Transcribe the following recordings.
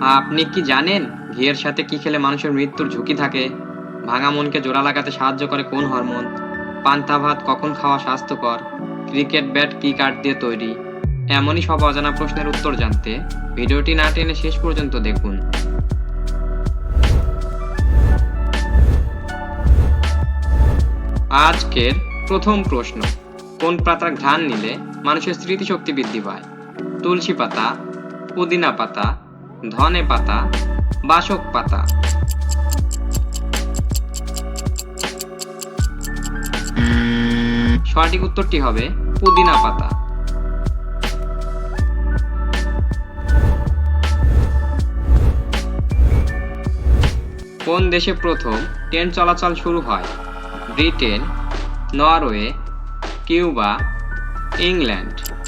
আপনি কি জানেন ঘিয়ের সাথে কি খেলে মানুষের মৃত্যুর ঝুঁকি থাকে? ভাঙা মনকে জোড়া লাগাতে সাহায্য করে কোন হরমোন? পান্তা ভাত কখন খাওয়া স্বাস্থ্যকর? ক্রিকেট ব্যাট কি কাঠ দিয়ে তৈরি? এমনই সব অজানা প্রশ্নের উত্তর জানতে ভিডিওটি না টেনে শেষ পর্যন্ত দেখুন। আজকের প্রথম প্রশ্ন, কোন পাতার ঘ্রাণ নিলে মানুষের স্মৃতিশক্তি বৃদ্ধি পায়? তুলসী পাতা, পুদিনা পাতা ধনে পাতা, বাসক পাতা। সঠিক উত্তরটি হবে পুদিনা পাতা। কোন দেশে প্রথম ট্রেন চলাচল শুরু হয়? Britain, Norway, Cuba, England.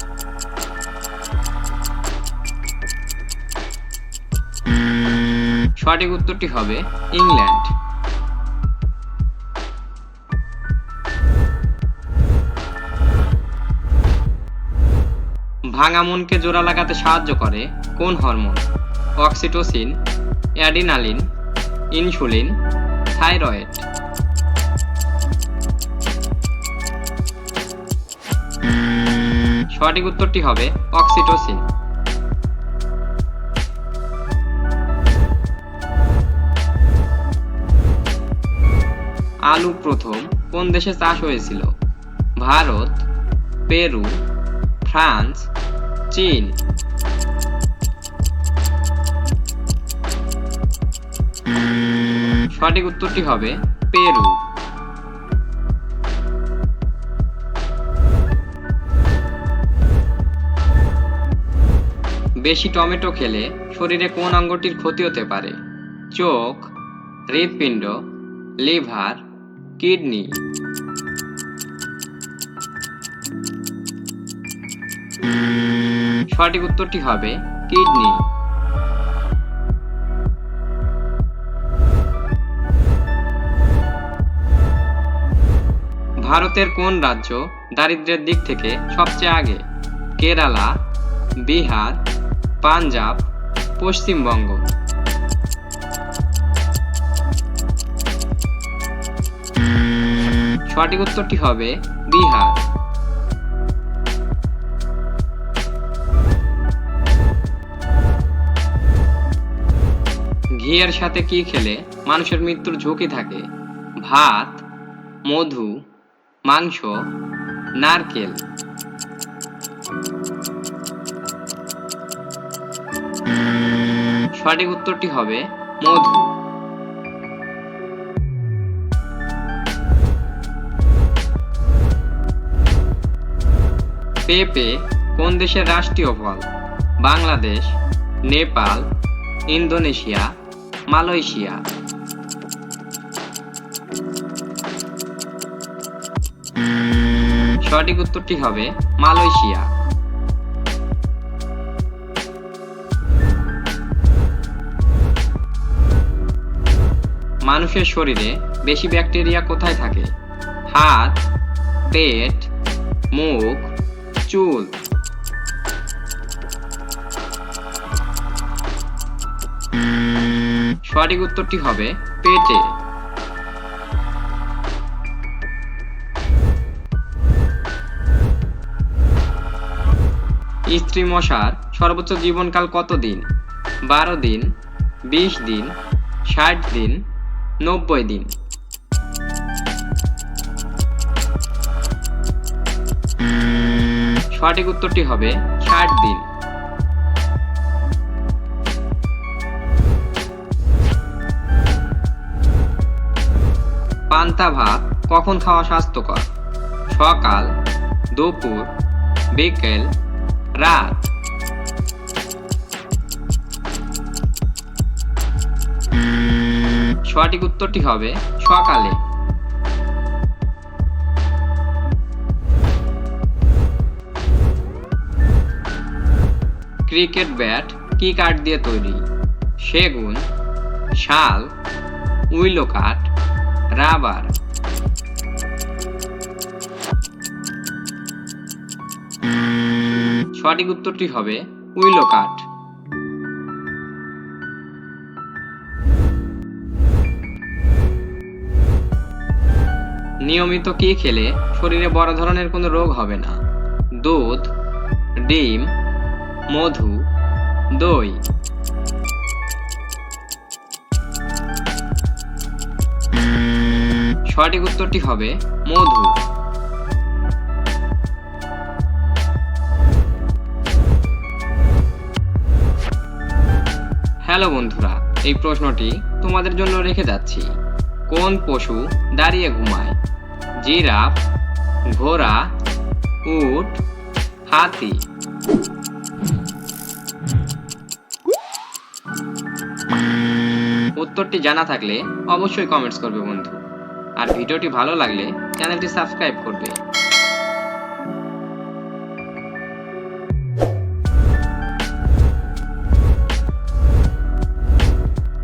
সঠিক উত্তরটি হবে ইংল্যান্ড। ভাঙা মনকে জোড়া লাগাতে সাহায্য করে কোন hormone? Oxytocin, adrenaline, insulin, thyroid. সঠিক উত্তরটি হবে অক্সিটোসিন। আলু প্রথম কোন দেশে চাষ হয়েছিল? ভারত, পেরু, ফ্রান্স, চীন। সঠিক উত্তরটি হবে পেরু। বেশি টমেটো খেলে শরীরে কোন অঙ্গটির ক্ষতি হতে পারে? চোখ, হৃৎপিণ্ড, লিভার কিডনি। সঠিক উত্তরটি হবে কিডনি। ভারতের কোন রাজ্য দারিদ্র্যের দিক থেকে সবচেয়ে আগে? কেরালা, বিহার, পাঞ্জাব, পশ্চিমবঙ্গ। সঠিক উত্তরটি হবে বিহার। ঘিয়ের সাথে কি খেলে মানুষের মৃত্যুর ঝুঁকি থাকে? ভাত, মধু, মাংস, নারকেল। সঠিক উত্তরটি হবে মধু। পেঁপে কোন দেশের রাষ্ট্রীয় ফল বাংলাদেশ, নেপাল, ইন্দোনেশিয়া, মালয়েশিয়া। সঠিক উত্তরটি হবে মালয়েশিয়া। মানুষের শরীরে বেশি ব্যাকটেরিয়া কোথায় থাকে? হাত, পেট, মুখ চুল। সঠিক উত্তরটি হবে পেটে। স্ত্রী মশার সর্বোচ্চ জীবনকাল কত দিন? বারো দিন, বিশ দিন, ষাট দিন, নব্বই দিন। সঠিক উত্তরটি হবে ষাট দিন। পান্তা ভাত কখন খাওয়া স্বাস্থ্যকর? সকাল, দুপুর, বিকেল, রাত। সঠিক উত্তরটি হবে সকালে। ক্রিকেট ব্যাট কি কাঠ দিয়ে তৈরি? সেগুন, শাল, উইলো কাঠ, রাবার। সঠিক উত্তরটি হবে উইলো কাঠ। নিয়মিত কি খেলে শরীরে বড় ধরনের কোনো রোগ হবে না? দুধ, ডিম মধু, দই। সঠিক উত্তরটি হবে মধু। হ্যালো বন্ধুরা, এই প্রশ্নটি তোমাদের জন্য রেখে যাচ্ছি। কোন পশু দাঁড়িয়ে ঘুমায়? জিরাফ, ঘোড়া, উট, হাতি। উত্তরটি জানা থাকলে অবশ্যই কমেন্টস করবে বন্ধু। আর ভিডিওটি ভালো লাগলে চ্যানেলটি সাবস্ক্রাইব করবে।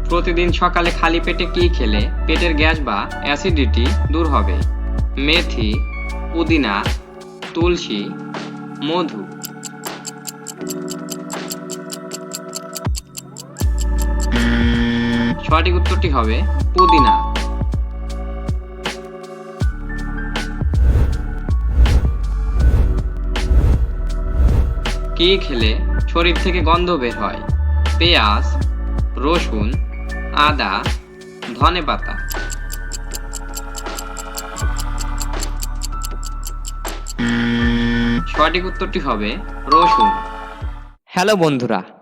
প্রতিদিন সকালে খালি পেটে কি খেলে? পেটের গ্যাস বা অ্যাসিডিটি দূর হবে। মেথি, পুদিনা, তুলসী, মধু। সঠিক উত্তরটি হবে পুদিনা। কি খেলে শরীর থেকে গন্ধ বের হয়? পেঁয়াজ, রসুন, আদা, ধনে পাতা। সঠিক উত্তরটি হবে রসুন। হ্যালো বন্ধুরা